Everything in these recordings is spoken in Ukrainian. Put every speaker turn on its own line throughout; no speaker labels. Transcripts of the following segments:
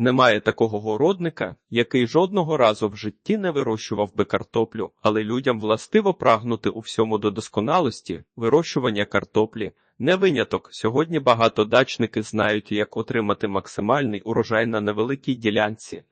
Немає такого городника, який жодного разу в житті не вирощував би картоплю, але людям властиво прагнути у всьому до досконалості, вирощування картоплі. Не виняток. Сьогодні багато дачники знають, як отримати максимальний урожай на невеликій ділянці.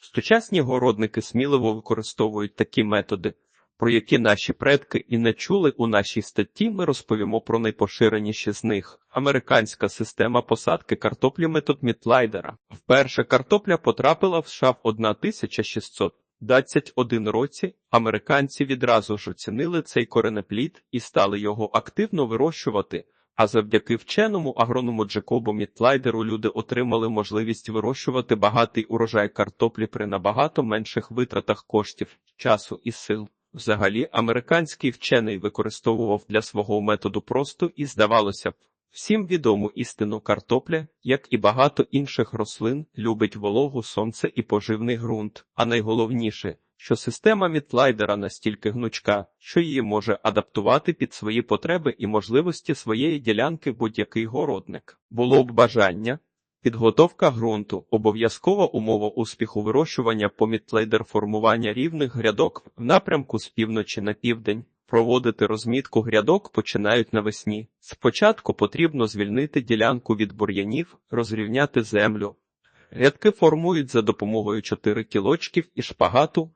Сучасні городники сміливо використовують такі методи, про які наші предки і не чули у нашій статті. Ми розповімо про найпоширеніші з них. Американська система посадки картоплі метод Мітлайдера. Вперше картопля потрапила в США в 1621 році. Американці відразу ж оцінили цей коренеплід і стали його активно вирощувати. А завдяки вченому агроному Джекобу Мітлайдеру люди отримали можливість вирощувати багатий урожай картоплі при набагато менших витратах коштів, часу і сил. Взагалі, американський вчений використовував для свого методу просто і, здавалося б, всім відому істину картопля, як і багато інших рослин, любить вологу, сонце і поживний ґрунт. А найголовніше, що система Мітлайдера настільки гнучка, що її може адаптувати під свої потреби і можливості своєї ділянки будь-який городник. Було б бажання. Підготовка ґрунту обов'язкова умова успіху вирощування по Мітлайдер формування рівних грядок в напрямку з півночі на південь. Проводити розмітку грядок починають навесні. Спочатку потрібно звільнити ділянку від бур'янів, розрівняти землю. Рядки формують за допомогою 4 кілочків і шпагату,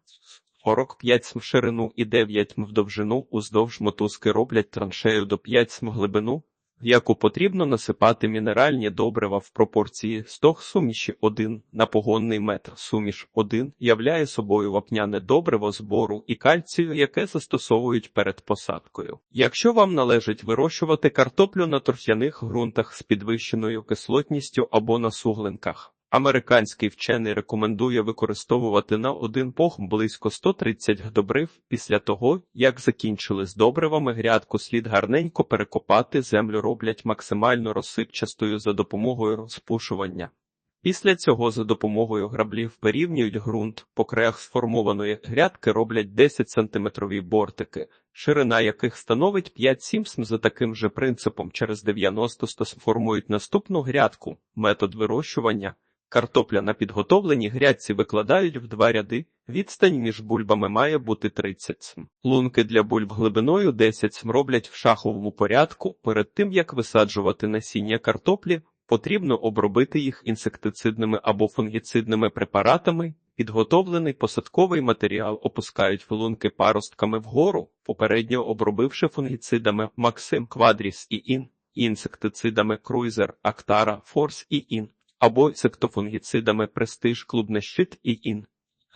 45 см в ширину і 9 см в довжину, уздовж мотузки роблять траншею до 5 см глибину, яку потрібно насипати мінеральні добрива в пропорції 100 суміші 1 на погонний метр. Суміш 1 являє собою вапняне добриво збору і кальцію, яке застосовують перед посадкою. Якщо вам належить вирощувати картоплю на торф'яних ґрунтах з підвищеною кислотністю або на суглинках, Американський вчений рекомендує використовувати на один похм близько 130 добрив. Після того, як закінчили з добривами, грядку слід гарненько перекопати, землю роблять максимально розсипчастою за допомогою розпушування. Після цього за допомогою граблів вирівнюють ґрунт, по краях сформованої грядки роблять 10-сантиметрові бортики, ширина яких становить 5-7 см за таким же принципом через 90 100 сформують наступну грядку, метод вирощування. Картопля на підготовленій грядці викладають в два ряди, відстань між бульбами має бути 30 см. Лунки для бульб глибиною 10 см роблять в шаховому порядку. Перед тим як висаджувати насіння картоплі, потрібно обробити їх інсектицидними або фунгіцидними препаратами. Підготовлений посадковий матеріал опускають в лунки паростками вгору, попередньо обробивши фунгіцидами Максим Квадріс і Ін, інсектицидами Круйзер, Актара, Форс і Ін або сектофунгіцидами престиж, клубний щит і ін.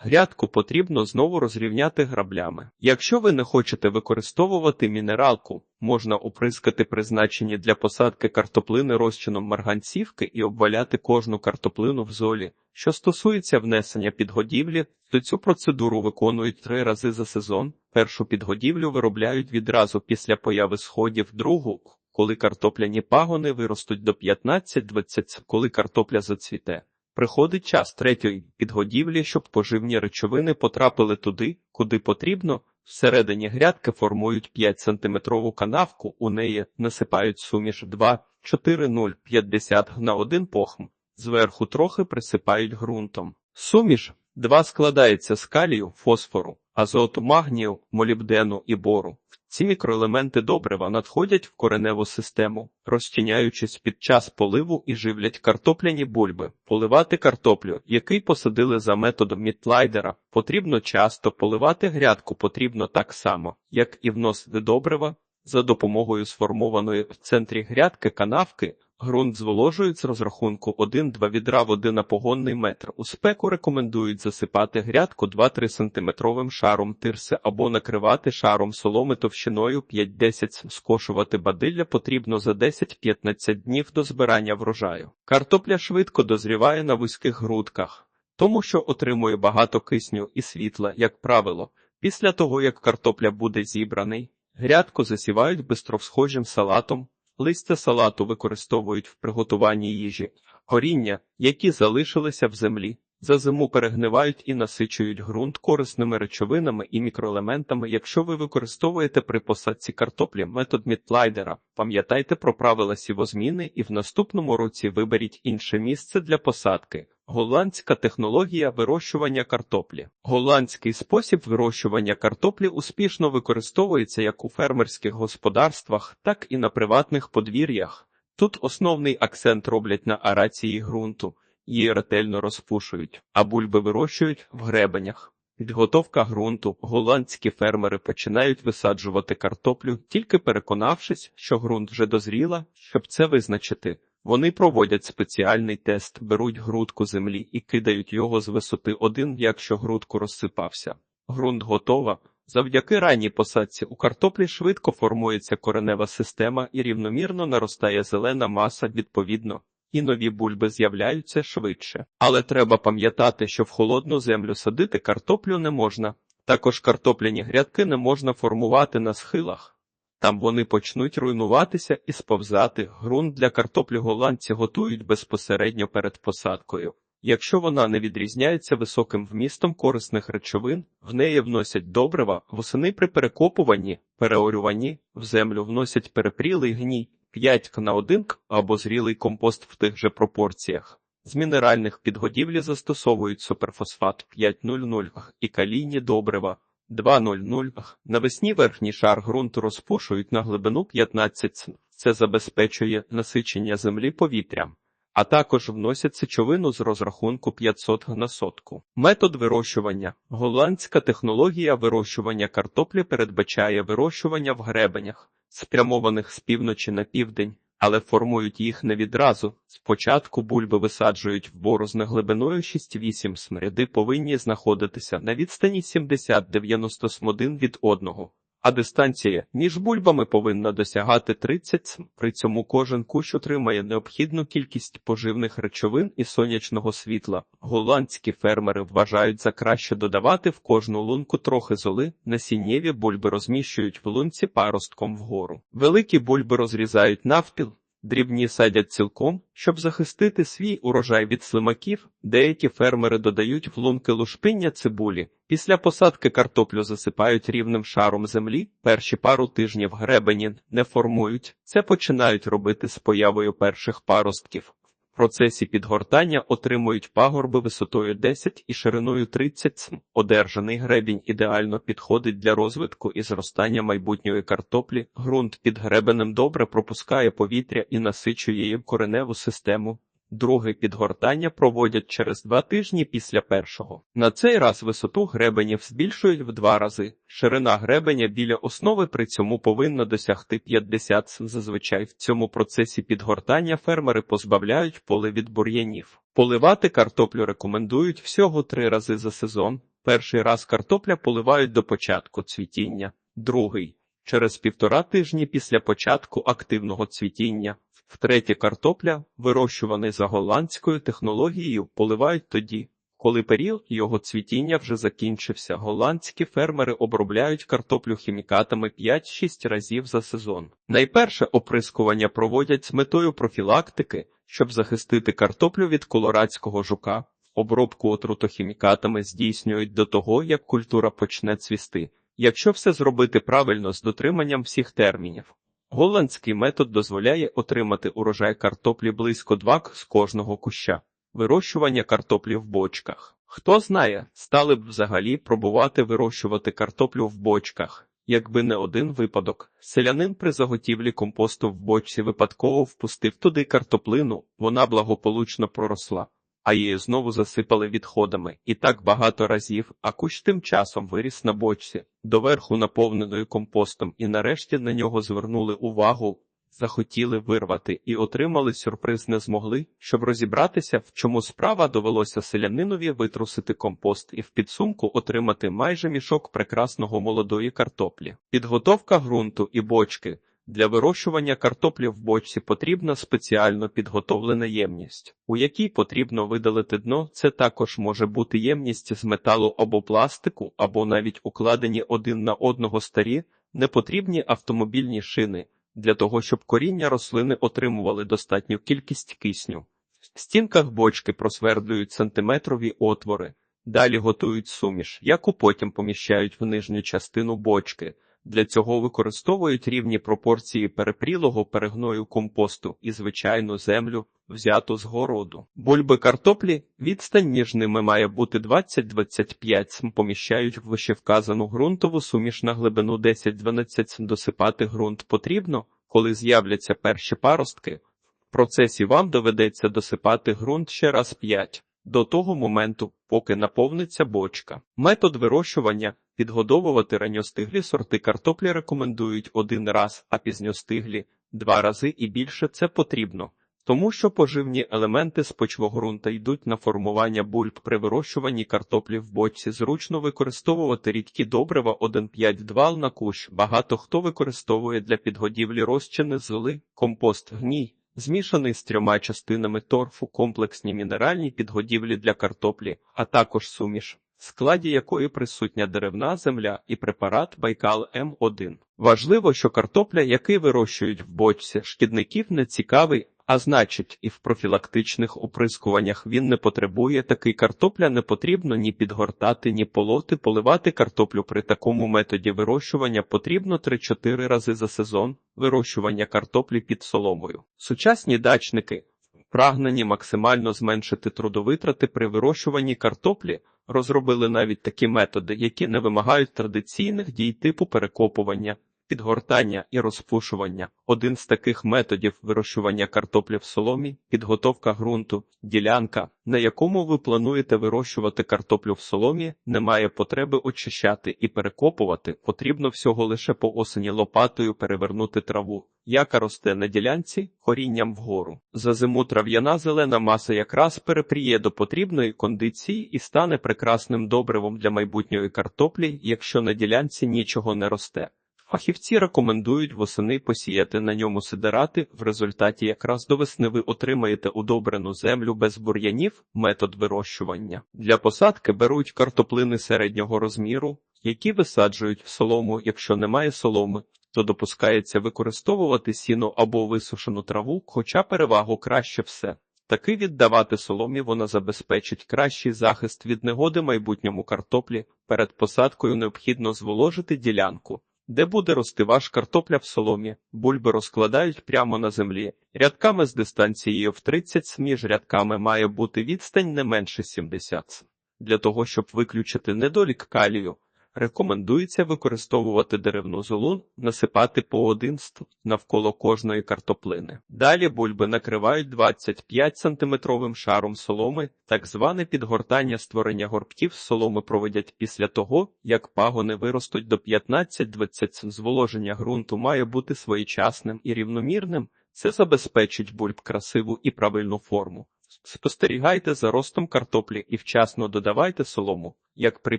Грядку потрібно знову розрівняти граблями. Якщо ви не хочете використовувати мінералку, можна оприскати призначені для посадки картоплини розчином марганцівки і обваляти кожну картоплину в золі. Що стосується внесення підгодівлі, то цю процедуру виконують три рази за сезон. Першу підгодівлю виробляють відразу після появи сходів, другу коли картопляні пагони виростуть до 15-20, коли картопля зацвіте. Приходить час третьої підгодівлі, щоб поживні речовини потрапили туди, куди потрібно. Всередині грядки формують 5-сантиметрову канавку, у неї насипають суміш 2-4-0-50 на один похм, зверху трохи присипають ґрунтом. Суміш 2 складається з калію, фосфору, азоту, магнію, молібдену і бору. Ці мікроелементи добрива надходять в кореневу систему, розчиняючись під час поливу і живлять картопляні бульби. Поливати картоплю, який посадили за методом мітлайдера, потрібно часто поливати грядку потрібно так само, як і вносити добрива. За допомогою сформованої в центрі грядки канавки ґрунт зволожують з розрахунку 1-2 відра води на погонний метр. У спеку рекомендують засипати грядку 2-3 см шаром тирси або накривати шаром соломи товщиною 5-10 скошувати бадилля потрібно за 10-15 днів до збирання врожаю. Картопля швидко дозріває на вузьких грудках, тому що отримує багато кисню і світла, як правило. Після того, як картопля буде зібраний, Грядку засівають бистровсхожим салатом, листя салату використовують в приготуванні їжі, горіння, які залишилися в землі, За зиму перегнивають і насичують ґрунт корисними речовинами і мікроелементами. Якщо ви використовуєте при посадці картоплі метод Мітлайдера, пам'ятайте про правила сівозміни і в наступному році виберіть інше місце для посадки. Голландська технологія вирощування картоплі. Голландський спосіб вирощування картоплі успішно використовується як у фермерських господарствах, так і на приватних подвір'ях. Тут основний акцент роблять на арації ґрунту, її ретельно розпушують, а бульби вирощують в гребенях. Підготовка ґрунту. Голландські фермери починають висаджувати картоплю, тільки переконавшись, що ґрунт вже дозріла, щоб це визначити. Вони проводять спеціальний тест, беруть грудку землі і кидають його з висоти один, якщо грудку розсипався. Грунт готова. Завдяки ранній посадці у картоплі швидко формується коренева система і рівномірно наростає зелена маса відповідно, і нові бульби з'являються швидше. Але треба пам'ятати, що в холодну землю садити картоплю не можна. Також картопляні грядки не можна формувати на схилах. Там вони почнуть руйнуватися і сповзати. Грунт для картоплі голландці готують безпосередньо перед посадкою. Якщо вона не відрізняється високим вмістом корисних речовин, в неї вносять добрива, восени при перекопуванні, переорюванні, в землю вносять перепрілий гній, 5 к на 1 к або зрілий компост в тих же пропорціях. З мінеральних підгодівлі застосовують суперфосфат 5,00 і калійні добрива 2,00. Навесні верхній шар ґрунту розпушують на глибину 15 см. Це забезпечує насичення землі повітрям а також вносять сечовину з розрахунку 500 на сотку. Метод вирощування. Голландська технологія вирощування картоплі передбачає вирощування в гребенях, спрямованих з півночі на південь, але формують їх не відразу. Спочатку бульби висаджують в борозни глибиною 6-8 смряди повинні знаходитися на відстані 70-90 смодин від одного а дистанція між бульбами повинна досягати 30 см. При цьому кожен кущ отримає необхідну кількість поживних речовин і сонячного світла. Голландські фермери вважають за краще додавати в кожну лунку трохи золи, насіннєві бульби розміщують в лунці паростком вгору. Великі бульби розрізають навпіл, Дрібні садять цілком, щоб захистити свій урожай від слимаків. Деякі фермери додають в лунки лушпиння цибулі. Після посадки картоплю засипають рівним шаром землі. Перші пару тижнів гребені не формують. Це починають робити з появою перших паростків. Процесі підгортання отримують пагорби висотою 10 і шириною 30 см. Одержаний гребінь ідеально підходить для розвитку і зростання майбутньої картоплі. Ґрунт під гребенем добре пропускає повітря і насичує її кореневу систему. Друге підгортання проводять через два тижні після першого. На цей раз висоту гребенів збільшують в два рази. Ширина гребеня біля основи при цьому повинна досягти 50 см. Зазвичай в цьому процесі підгортання фермери позбавляють поле від бур'янів. Поливати картоплю рекомендують всього три рази за сезон. Перший раз картопля поливають до початку цвітіння, другий через півтора тижні після початку активного цвітіння. Втретє, картопля, вирощуваний за голландською технологією, поливають тоді, коли період його цвітіння вже закінчився. Голландські фермери обробляють картоплю хімікатами 5-6 разів за сезон. Найперше оприскування проводять з метою профілактики, щоб захистити картоплю від колорадського жука. Обробку отрутохімікатами здійснюють до того, як культура почне цвісти. Якщо все зробити правильно з дотриманням всіх термінів. Голландський метод дозволяє отримати урожай картоплі близько 2 з кожного куща, вирощування картоплі в бочках. Хто знає, стали б взагалі пробувати вирощувати картоплю в бочках. Якби не один випадок, селянин при заготівлі компосту в бочці випадково впустив туди картоплину, вона благополучно проросла а її знову засипали відходами і так багато разів, а кущ тим часом виріс на бочці, доверху наповненою компостом, і нарешті на нього звернули увагу, захотіли вирвати і отримали сюрприз не змогли, щоб розібратися, в чому справа довелося селянинові витрусити компост і в підсумку отримати майже мішок прекрасного молодої картоплі. Підготовка ґрунту і бочки. Для вирощування картоплі в бочці потрібна спеціально підготовлена ємність, у якій потрібно видалити дно. Це також може бути ємність з металу або пластику, або навіть укладені один на одного старі, непотрібні автомобільні шини для того, щоб коріння рослини отримували достатню кількість кисню. В стінках бочки просвердлюють сантиметрові отвори. Далі готують суміш, яку потім поміщають в нижню частину бочки. Для цього використовують рівні пропорції перепрілого перегною компосту і звичайну землю, взяту з городу. Бульби картоплі, відстань між ними має бути 20-25 см. Поміщають в вищевказану ґрунтову суміш на глибину 10-12 см. Досипати ґрунт потрібно, коли з'являться перші паростки. В процесі вам доведеться досипати ґрунт ще раз 5 до того моменту, поки наповниться бочка. Метод вирощування підгодовувати ранньостиглі сорти картоплі рекомендують один раз, а пізньостиглі – два рази і більше це потрібно. Тому що поживні елементи з почвогрунта йдуть на формування бульб при вирощуванні картоплі в бочці. Зручно використовувати рідкі добрива 1,5-2 на кущ. Багато хто використовує для підгодівлі розчини золи, компост гній, змішаний з трьома частинами торфу, комплексні мінеральні підгодівлі для картоплі, а також суміш, в складі якої присутня деревна земля і препарат Байкал М1. Важливо, що картопля, який вирощують в бочці, шкідників не цікавий, а значить, і в профілактичних оприскуваннях він не потребує. Такий картопля не потрібно ні підгортати, ні полоти. Поливати картоплю при такому методі вирощування потрібно 3-4 рази за сезон вирощування картоплі під соломою. Сучасні дачники, прагнені максимально зменшити трудовитрати при вирощуванні картоплі, розробили навіть такі методи, які не вимагають традиційних дій типу перекопування підгортання і розпушування. Один з таких методів вирощування картоплі в соломі підготовка ґрунту, ділянка, на якому ви плануєте вирощувати картоплю в соломі, немає потреби очищати і перекопувати. Потрібно всього лише по осені лопатою перевернути траву, яка росте на ділянці корінням вгору. За зиму трав'яна зелена маса якраз перепріє до потрібної кондиції і стане прекрасним добривом для майбутньої картоплі, якщо на ділянці нічого не росте. Фахівці рекомендують восени посіяти на ньому сидерати, в результаті якраз до весни ви отримаєте удобрену землю без бур'янів, метод вирощування. Для посадки беруть картоплини середнього розміру, які висаджують в солому, якщо немає соломи, то допускається використовувати сіно або висушену траву, хоча перевагу краще все. Таки віддавати соломі вона забезпечить кращий захист від негоди майбутньому картоплі. Перед посадкою необхідно зволожити ділянку де буде рости ваш картопля в соломі, бульби розкладають прямо на землі. Рядками з дистанцією в 30 см між рядками має бути відстань не менше 70 см. Для того, щоб виключити недолік калію, Рекомендується використовувати деревну золу, насипати по один ст навколо кожної картоплини. Далі бульби накривають 25 сантиметровим шаром соломи, так зване підгортання створення горбків соломи проводять після того, як пагони виростуть до 15-20 зволоження ґрунту має бути своєчасним і рівномірним. Це забезпечить бульб красиву і правильну форму. Спостерігайте за ростом картоплі і вчасно додавайте солому. Як при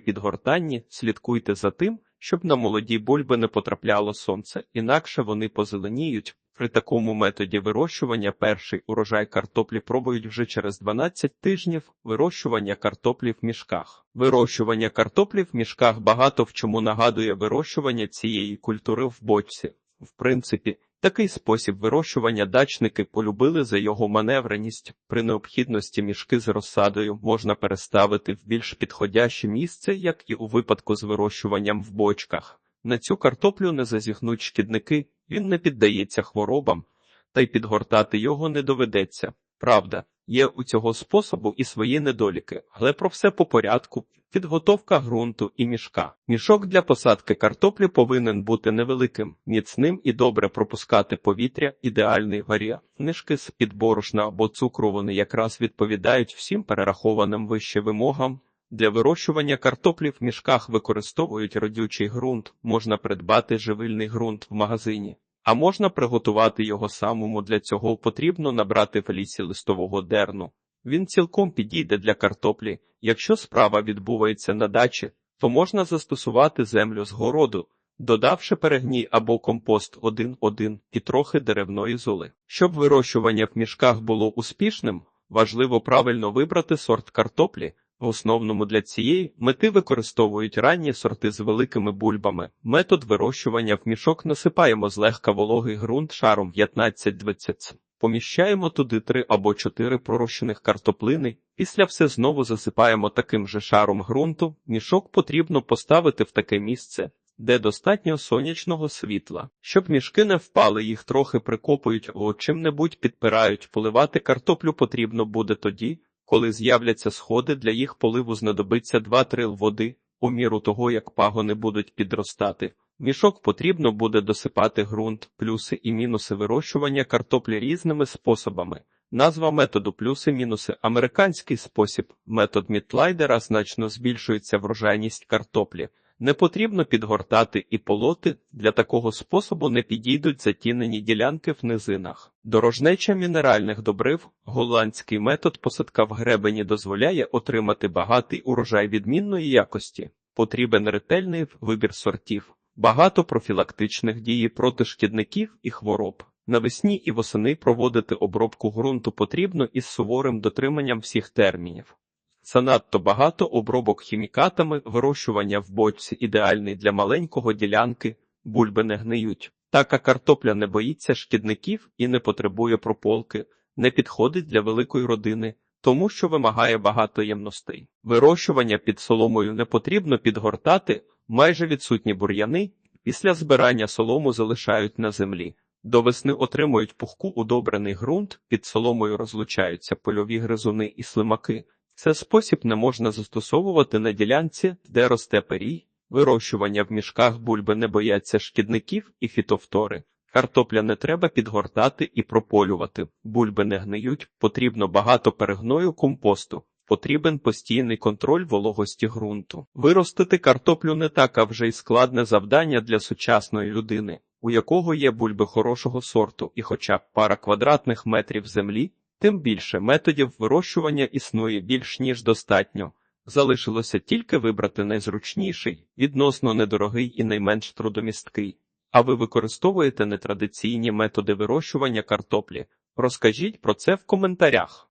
підгортанні, слідкуйте за тим, щоб на молоді бульби не потрапляло сонце, інакше вони позеленіють. При такому методі вирощування перший урожай картоплі пробують вже через 12 тижнів вирощування картоплі в мішках. Вирощування картоплі в мішках багато в чому нагадує вирощування цієї культури в бочці. В принципі, Такий спосіб вирощування дачники полюбили за його маневреність. При необхідності мішки з розсадою можна переставити в більш підходяще місце, як і у випадку з вирощуванням в бочках. На цю картоплю не зазіхнуть шкідники, він не піддається хворобам, та й підгортати його не доведеться. Правда, є у цього способу і свої недоліки, але про все по порядку. Підготовка ґрунту і мішка. Мішок для посадки картоплі повинен бути невеликим, міцним і добре пропускати повітря, ідеальний варіант. Книжки з під борошна або цукру вони якраз відповідають всім перерахованим вище вимогам. Для вирощування картоплі в мішках використовують родючий ґрунт, можна придбати живильний ґрунт в магазині, а можна приготувати його самому. Для цього потрібно набрати в лісі листового дерну. Він цілком підійде для картоплі. Якщо справа відбувається на дачі, то можна застосувати землю з городу, додавши перегній або компост 1-1 і трохи деревної золи. Щоб вирощування в мішках було успішним, важливо правильно вибрати сорт картоплі. В основному для цієї мети використовують ранні сорти з великими бульбами. Метод вирощування в мішок насипаємо злегка вологий ґрунт шаром 15-20 Поміщаємо туди три або чотири пророщених картоплини. Після все знову засипаємо таким же шаром ґрунту. Мішок потрібно поставити в таке місце, де достатньо сонячного світла. Щоб мішки не впали, їх трохи прикопують або чим-небудь підпирають. Поливати картоплю потрібно буде тоді, коли з'являться сходи, для їх поливу знадобиться 2-3 води, у міру того, як пагони будуть підростати. Мішок потрібно буде досипати ґрунт, плюси і мінуси вирощування картоплі різними способами. Назва методу плюси-мінуси. Американський спосіб. Метод Мітлайдера значно збільшується врожайність картоплі. Не потрібно підгортати і полоти, для такого способу не підійдуть затінені ділянки в низинах. Дорожнеча мінеральних добрив, голландський метод посадка в гребені дозволяє отримати багатий урожай відмінної якості. Потрібен ретельний вибір сортів, багато профілактичних дій проти шкідників і хвороб. Навесні і восени проводити обробку ґрунту потрібно із суворим дотриманням всіх термінів. Занадто багато обробок хімікатами, вирощування в бочці ідеальний для маленького ділянки, бульби не гниють. Така картопля не боїться шкідників і не потребує прополки, не підходить для великої родини, тому що вимагає багато ємностей. Вирощування під соломою не потрібно підгортати, майже відсутні бур'яни, після збирання солому залишають на землі. До весни отримують пухку удобрений ґрунт, під соломою розлучаються польові гризуни і слимаки. Це спосіб не можна застосовувати на ділянці, де росте перій. Вирощування в мішках бульби не бояться шкідників і фітовтори. Картопля не треба підгортати і прополювати. Бульби не гниють, потрібно багато перегною компосту. Потрібен постійний контроль вологості ґрунту. Виростити картоплю не так, а вже й складне завдання для сучасної людини, у якого є бульби хорошого сорту і хоча б пара квадратних метрів землі, тим більше методів вирощування існує більш ніж достатньо. Залишилося тільки вибрати найзручніший, відносно недорогий і найменш трудомісткий. А ви використовуєте нетрадиційні методи вирощування картоплі? Розкажіть про це в коментарях.